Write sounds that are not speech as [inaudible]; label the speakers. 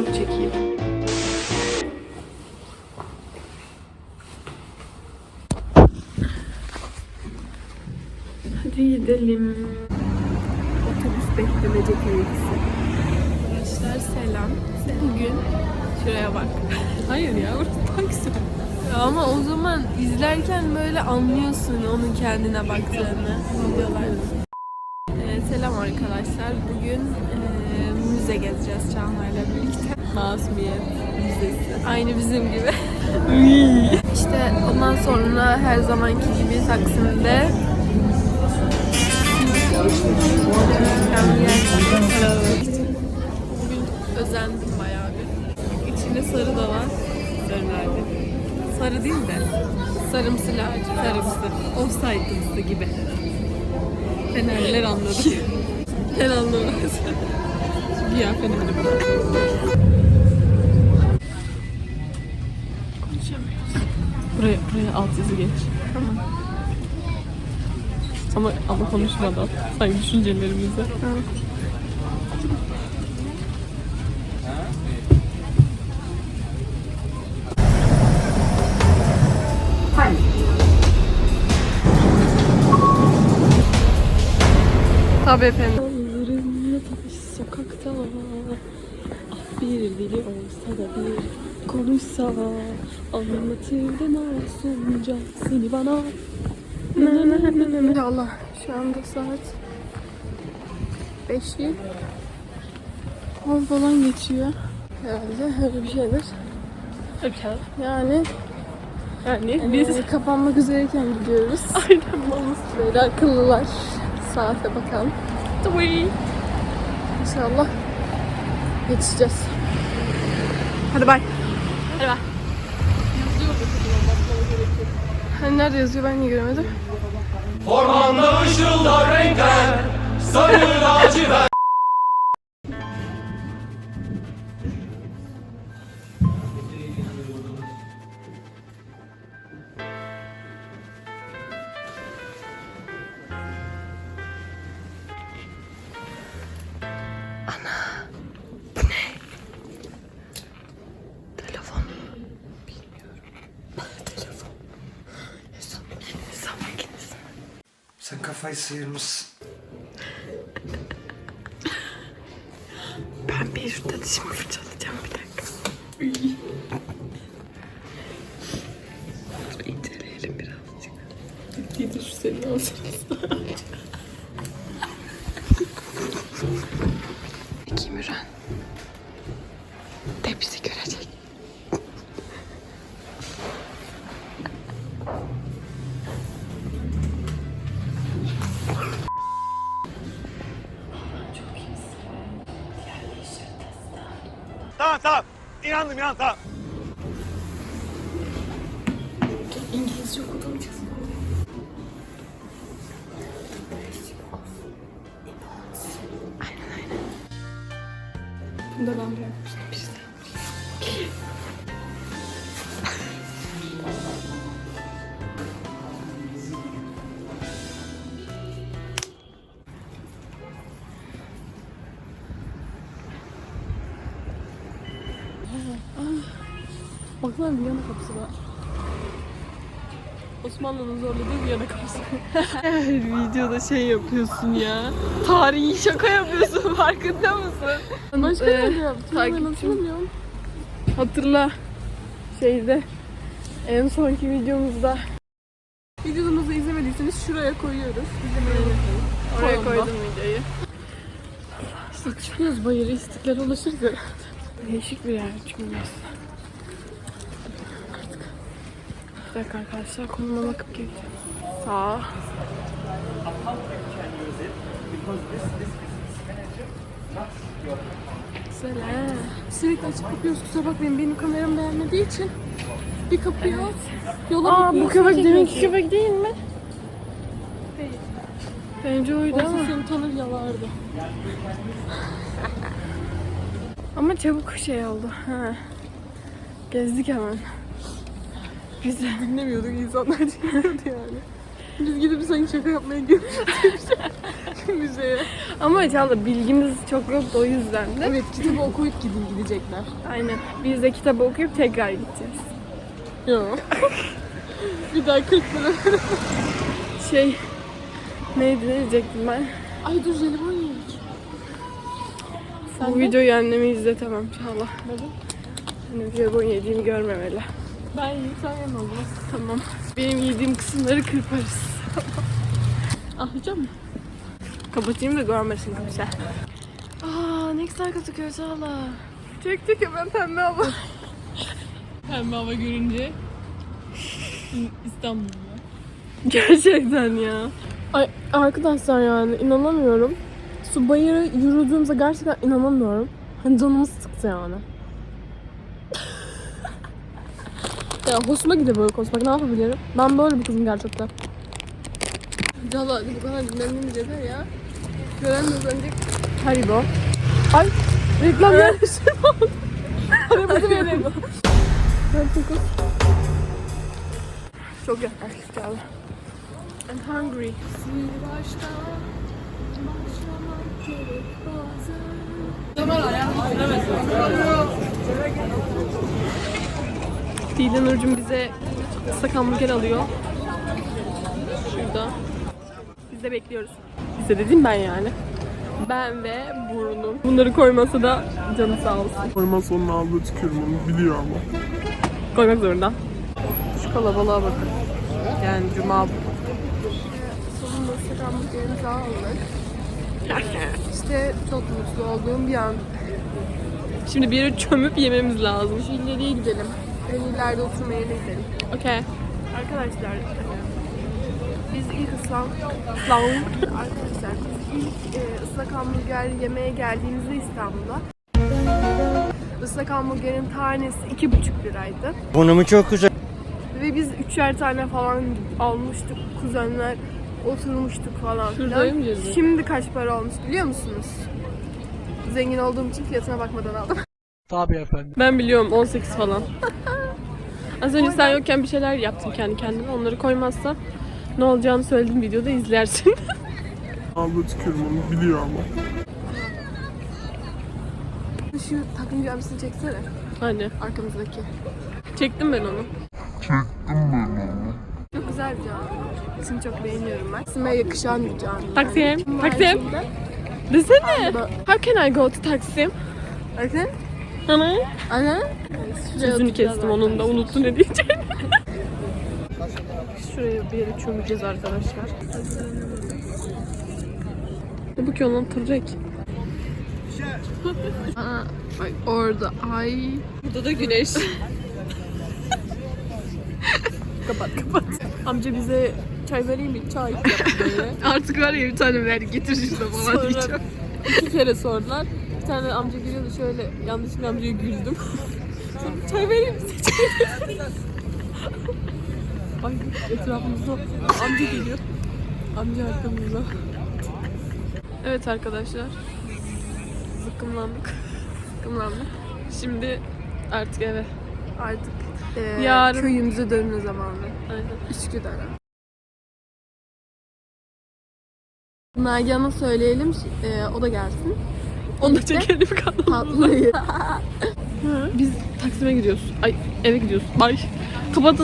Speaker 1: vlog çekeyim. Hadi gidelim. Otobüs beklemece keyfisi. Arkadaşlar selam. Bugün şuraya bak. Hayır ya burası Taksim. Ama o zaman izlerken böyle anlıyorsun onun kendine baktığını videolarda. Ee, selam arkadaşlar. Bugün müze gezeceğiz Çağlar'la birlikte. Masumiyet Müzesi. Aynı bizim gibi. işte ondan sonra her zamanki gibi Taksim'de Bugün özendim bayağı bir. İçinde sarı da var. Sarı nerede? Sarı değil de sarımsı lacivert. Sarımsı. Offside'ımsı gibi. Fenerliler anladı. [laughs] ben anlamadım. Ya Fenerli bu. Konuşamıyoruz. Buraya, buraya alt yazı geç. Tamam. Ama ama konuşmadan. Sanki düşüncelerimizi. Tabii efendim. Dili olsa da bir konuşsa Anlatırdı masumca seni bana Allah şu anda saat 5'i 10 falan geçiyor. Herhalde öyle bir şeydir. Şeyler. Yani yani biz kapanmak üzereyken gidiyoruz. [laughs] Aynen malız. Böyle akıllılar. Saate bakalım. Tabii. İnşallah yetişeceğiz. Hadi bay. Hadi bay. Hani nerede yazıyor ben niye göremedim?
Speaker 2: Ormanda ışıldar renkler Sarı kafayı sıyırmışsın.
Speaker 1: Ben bir şurada dişimi fırçalayacağım bir dakika. Dur inceleyelim birazcık. Ciddi şu seni alsanız. İki Müren. De
Speaker 3: İnandım inan tamam.
Speaker 1: İngilizce aynen. Bunu da ben bırakmıştım. Baksana Viyana kapısı var. Osmanlı'nın zorladığı Viyana kapısı. [laughs] Her videoda şey yapıyorsun ya. Tarihi şaka yapıyorsun [laughs] farkında mısın?
Speaker 4: Başka
Speaker 1: Ee,
Speaker 4: nerede yaptın? Ben
Speaker 1: takipçim.
Speaker 4: hatırlamıyorum.
Speaker 1: Hatırla şeyde en sonki videomuzda
Speaker 4: Videomuzu izlemediyseniz şuraya koyuyoruz. İzlemeyi unutmayın.
Speaker 1: oraya koydum videoyu.
Speaker 4: İşte çıkıyoruz bayırı istiklal ulaşırız herhalde.
Speaker 1: Değişik bir yer çünkü burası. Bir dakika arkadaşlar konuma bakıp geleceğim. Sağ. Selam.
Speaker 4: Sürekli açıp bakıyoruz kusura bakmayın benim kameram beğenmediği için bir kapıyı al. Yola
Speaker 1: Aa bu köpek deminki köpek değil mi?
Speaker 4: Değil.
Speaker 1: Bence oydu
Speaker 4: Oysa
Speaker 1: ama.
Speaker 4: seni tanır yalardı.
Speaker 1: Ama çabuk şey oldu. Ha. Gezdik hemen. Biz
Speaker 4: Dinlemiyorduk insanlar [laughs] dinliyordu yani. Biz gidip sanki şaka yapmaya gidiyoruz [laughs] müzeye.
Speaker 1: Ama Çağla bilgimiz çok yoktu o yüzden de.
Speaker 4: Evet kitabı okuyup gidin gidecekler.
Speaker 1: Aynen. Biz de kitabı okuyup tekrar gideceğiz.
Speaker 4: Yok. bir daha 40 lira.
Speaker 1: Şey neydi ne diyecektim ben?
Speaker 4: Ay dur jelibon yedik.
Speaker 1: Bu videoyu anneme izletemem Çağla. Annem jelibon yediğimi görmemeli.
Speaker 4: Ben yiyeyim sen yeme o zaman.
Speaker 1: Tamam. Benim yediğim kısımları kırparız. [laughs]
Speaker 4: Ahlayacak mı?
Speaker 1: Kapatayım da görmesin kimse. Aa ne güzel gözüküyor Çağla. Çek çek ben pembe hava. [laughs]
Speaker 4: Pembe hava görünce İstanbul'da.
Speaker 1: Gerçekten ya.
Speaker 4: Ay arkadaşlar yani inanamıyorum. Su bayırı yürüdüğümüzde gerçekten inanamıyorum. Hani canımız sıktı yani. Ya hoşuma gidiyor böyle koşmak. Ne yapabilirim? Ben böyle bir kızım gerçekten. Cala bu kadar dinlendiğimiz yeter ya. Gören de sanacak. Haribo. Ay reklam gelmiş. Paramızı verelim. Ben çok
Speaker 1: Çok yaklaştık Çağla. I'm hungry. Didem Nurcum bize ıslak hamburger alıyor. Şurada. Biz de bekliyoruz. Biz de dedim ben yani. Ben ve burnum. Bunları koymasa da canı sağ olsun.
Speaker 5: Koymaz onun aldığı tükürüm onu biliyor ama.
Speaker 1: Koymak zorunda. Şu kalabalığa bakın. Yani cuma bu.
Speaker 4: Sonunda ıslak hamburgerimizi aldık. [laughs] İşte çok mutlu olduğum bir an.
Speaker 1: Şimdi bir yere çömüp yememiz lazım.
Speaker 4: Şu ileriye gidelim. En ileride oturma yerine gidelim.
Speaker 1: Okey.
Speaker 4: Arkadaşlar biz ilk ıslam, ıslam arkadaşlar biz ilk e, ıslak hamburger yemeye geldiğimizde İstanbul'a ıslak hamburgerin tanesi iki buçuk liraydı.
Speaker 2: Konumu çok güzel.
Speaker 4: Ve biz üçer tane falan almıştık kuzenler oturmuştuk falan filan.
Speaker 1: Şuradayım cezmi.
Speaker 4: Şimdi kaç para olmuş biliyor musunuz? Zengin olduğum için fiyatına bakmadan aldım.
Speaker 1: Ben biliyorum 18 falan. [laughs] Az önce sen yokken bir şeyler yaptım kendi kendime. Onları koymazsam ne olacağını söyledim videoda izlersin. [laughs]
Speaker 5: Aldığı tükürüm onu biliyor ama.
Speaker 4: Şu takım camisini çeksene
Speaker 1: hani
Speaker 4: arkamızdaki.
Speaker 1: çektim ben onu.
Speaker 4: Çok güzel bir cami. İsmini çok beğeniyorum ben. İsime yakışan bir cami.
Speaker 1: Taksim. Taksim. Desene. How can I go to Taksim?
Speaker 4: Bakın.
Speaker 1: Ana.
Speaker 4: Ana.
Speaker 1: Sözünü kestim onun da unuttu ne diyeceğini. [laughs] Şuraya bir yere çömeceğiz arkadaşlar. Ne bu ki onun tırrek.
Speaker 4: Aa, ay orada ay.
Speaker 1: Burada da güneş. kapat kapat.
Speaker 4: Amca bize çay vereyim mi? Çay böyle.
Speaker 1: Artık var ya bir tane ver getir şurada falan
Speaker 4: Sonra
Speaker 1: diyeceğim.
Speaker 4: iki kere sordular. Bir tane amca şöyle yanlışlıkla amcaya güldüm. Sonra çay vereyim mi size çay. Ay etrafımızda amca geliyor. Amca arkamızda.
Speaker 1: Evet arkadaşlar. Zıkkımlandık. Zıkkımlandık. Şimdi artık eve.
Speaker 4: Artık e,
Speaker 1: Yarın-
Speaker 4: köyümüze dönme zamanı.
Speaker 1: Aynen.
Speaker 4: Üsküdar'a. Nagihan'a söyleyelim e, o da gelsin.
Speaker 1: Onu da çekelim kanalımıza. Biz Taksim'e gidiyoruz. Ay eve gidiyoruz. Ay kapatın.